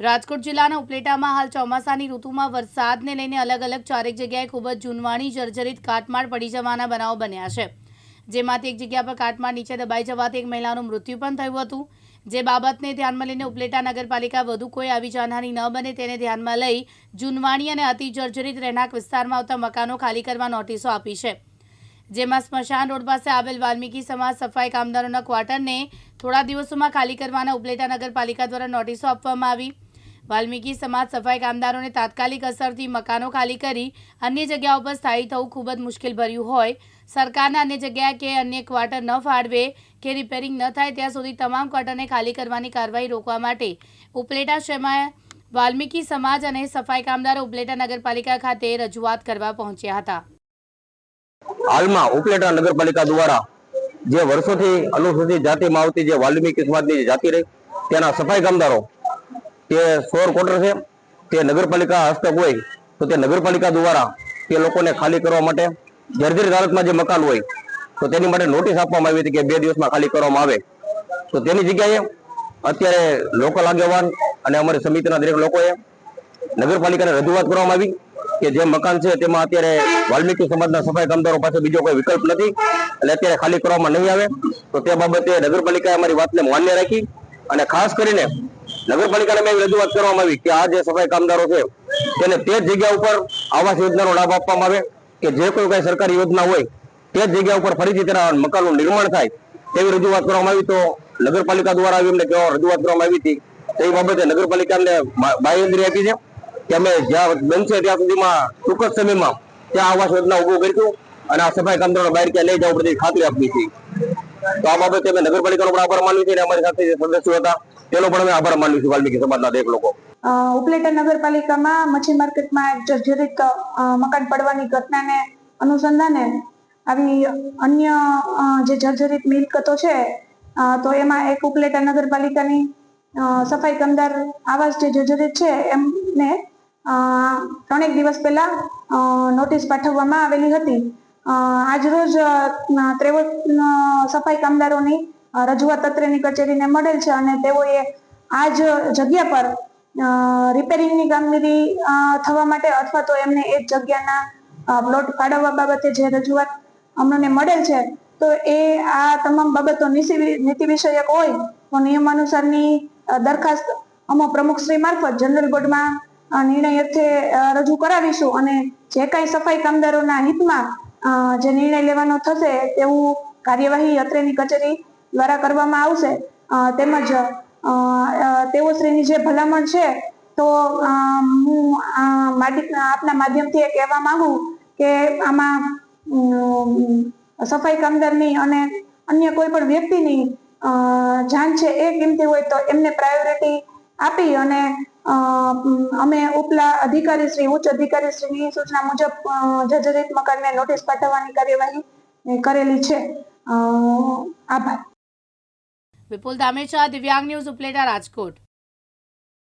રાજકોટ જિલ્લાના ઉપલેટામાં હાલ ચોમાસાની ઋતુમાં વરસાદને લઈને અલગ અલગ ચારેક જગ્યાએ ખૂબ જ જૂનવાણી જર્જરિત કાટમાળ પડી જવાના બનાવો બન્યા છે. જેમાંથી એક જગ્યા પર કાટમાળ નીચે દબાઈ જવાથી એક મહિલાનું મૃત્યુ પણ થયું હતું. જે બાબતને ધ્યાનમાં લઈને ઉપલેટા નગરપાલિકા વધુ કોઈ આવી જાનહાની ન બને તેને ધ્યાનમાં લઈ જૂનવાણી અને અતિ જર્જરિત રહેણાંક વિસ્તારમાં આવતા મકાનો ખાલી કરવા નોટિસો આપી છે. જેમાં સ્મશાન રોડ પાસે આવેલ વાલ્મીકી સમાજ સફાઈ કામદારોના ક્વાર્ટરને થોડા દિવસોમાં ખાલી કરવાના ઉપલેટા નગરપાલિકા દ્વારા નોટિસો આપવામાં આવી. વાલ્મીકી સમાજ સફાઈ કામદારોને તાત્કાલિક અસરથી મકાનો ખાલી કરી અન્ય જગ્યાઓ પર સ્થાયી થવું ખૂબ જ મુશ્કેલ ભર્યું હોય. સરકારના અન્ય જગ્યાએ કે અન્ય ક્વાર્ટર ન ફાળવે કે રિપેરિંગ ન થાય ત્યાં સુધી તમામ ક્વાર્ટરને ખાલી કરવાની કાર્યવાહી રોકવા માટે ઉપલેટા શહેરમાં વાલ્મીકી સમાજ અને સફાઈ કામદારો ઉપલેટા નગરપાલિકા ખાતે રજૂઆત કરવા પહોંચ્યા હતા. હાલમાં ઉપલેટા નગરપાલિકા દ્વારા જે વર્ષોથી અનુસૂચિત જાતિમાં આવતી જે વાલ્મીકી સમાજની જાતિ રહી તેના સફાઈ કામદારો તે સોર ક્વોટર છે, તે નગરપાલિકા હસ્તક હોય, તો તે નગરપાલિકા દ્વારા તે લોકોને ખાલી કરવા માટે જર્જરિત હાલતમાં જે મકાન હોય, તો તેની માટે નોટિસ આપવામાં આવી હતી કે બે દિવસમાં ખાલી કરવામાં આવે. તો તેની જગ્યાએ અત્યારે લોકલ આગેવાન અને અમારી સમિતિના દરેક લોકોએ નગરપાલિકાને રજૂઆત કરવામાં આવી કે જે મકાન છે તેમાં અત્યારે વાલ્મીકી સમાજના સફાઈ કામદારો પાસે બીજો કોઈ વિકલ્પ નથી એટલે અત્યારે ખાલી કરવામાં નહીં આવે. તો તે બાબતે નગરપાલિકાએ અમારી વાતને માન્ય રાખી અને ખાસ કરીને નગરપાલિકાને મેં રજૂઆત કરવામાં આવી કે આ જે સફાઈ કામદારો છે, તેને તે જગ્યા ઉપર આવાસ યોજનાનો લાભ આપવામાં આવે કે જે કોઈ કઈ સરકારી યોજના હોય, તે જગ્યા ઉપર ફરીથી તેના મકાનનું નિર્માણ થાય તેવી રજૂઆત કરવામાં આવી. તો નગરપાલિકા દ્વારા આવી અમને રજૂઆત કરવામાં આવી હતી, તે બાબતે નગરપાલિકાને ને બાંયધરી આપી છે કે અમે જ્યાં બનશે ત્યાં સુધીમાં ટૂંક જ સમયમાં ત્યાં આવાસ યોજના ઉભું કરીશું અને આ સફાઈ કામદારો બહાર ક્યાં લઈ જવું બધી ખાતરી આપી છે. તો આ બાબતે અમે નગરપાલિકાનો પણ આભાર માનવી છે અને અમારી સાથે જે સદસ્યો હતા, તેનો પણ અમે આભાર માનવી છે વાલ્મીકી સમાજના દરેક લોકો. ઉપલેટા નગરપાલિકામાં મચ્છી માર્કેટમાં જર્જરિત મકાન પડવાની ઘટનાને અનુસંધાને આવી અન્ય જે જર્જરિત મિલકતો છે તો એમાં એક ઉપલેટા નગરપાલિકાની સફાઈ કામદાર આવાસ જે જર્જરિત છે, એમને ત્રણેક દિવસ પહેલા નોટિસ પાઠવવામાં આવેલી હતી. આજરોજ અ, ત્રેવત સફાઈ કામદારોની રજૂઆત અત્રેની કચેરીને મળેલ છે અને તેઓએ આ જ જગ્યા પર રિપેરિંગની કામગીરી થવા માટે અથવા તો એમને એ જગ્યાના પ્લોટ ફાળવવા બાબતે જે રજૂઆત અમને મળેલ છે તો એ આ તમામ બાબતો નીતિ વિષયક હોય તો નિયમ અનુસારની દરખાસ્ત અમો પ્રમુખશ્રી મારફત જનરલ બોર્ડમાં નિર્ણય અર્થે રજૂ કરાવીશું અને જે કાંઈ સફાઈ કામદારોના હિતમાં જે નિર્ણય લેવાનો થશે તેવું કાર્યવાહી અત્રેની કચેરી દ્વારા કરવામાં આવશે. તેમજ તેઓ તેઓશ્રીની જે ભલામણ છે, તો હું આપના માધ્યમથી એ કહેવા માંગુ કે આમાં સફાઈ કામદારની અને અન્ય કોઈ પણ વ્યક્તિની જાન છે એ કિંમતી હોય તો એમને પ્રાયોરિટી આપી અને અમે ઉપલા અધિકારી શ્રી ઉચ્ચ અધિકારી શ્રીની સૂચના મુજબ જર્જરિત મકાનને નોટિસ પાઠવવાની કાર્યવાહી કરેલી છે. આભાર. વિપુલ ધામેચા દિવ્યાંગ ન્યૂઝ ઉપલેટા રાજકોટ.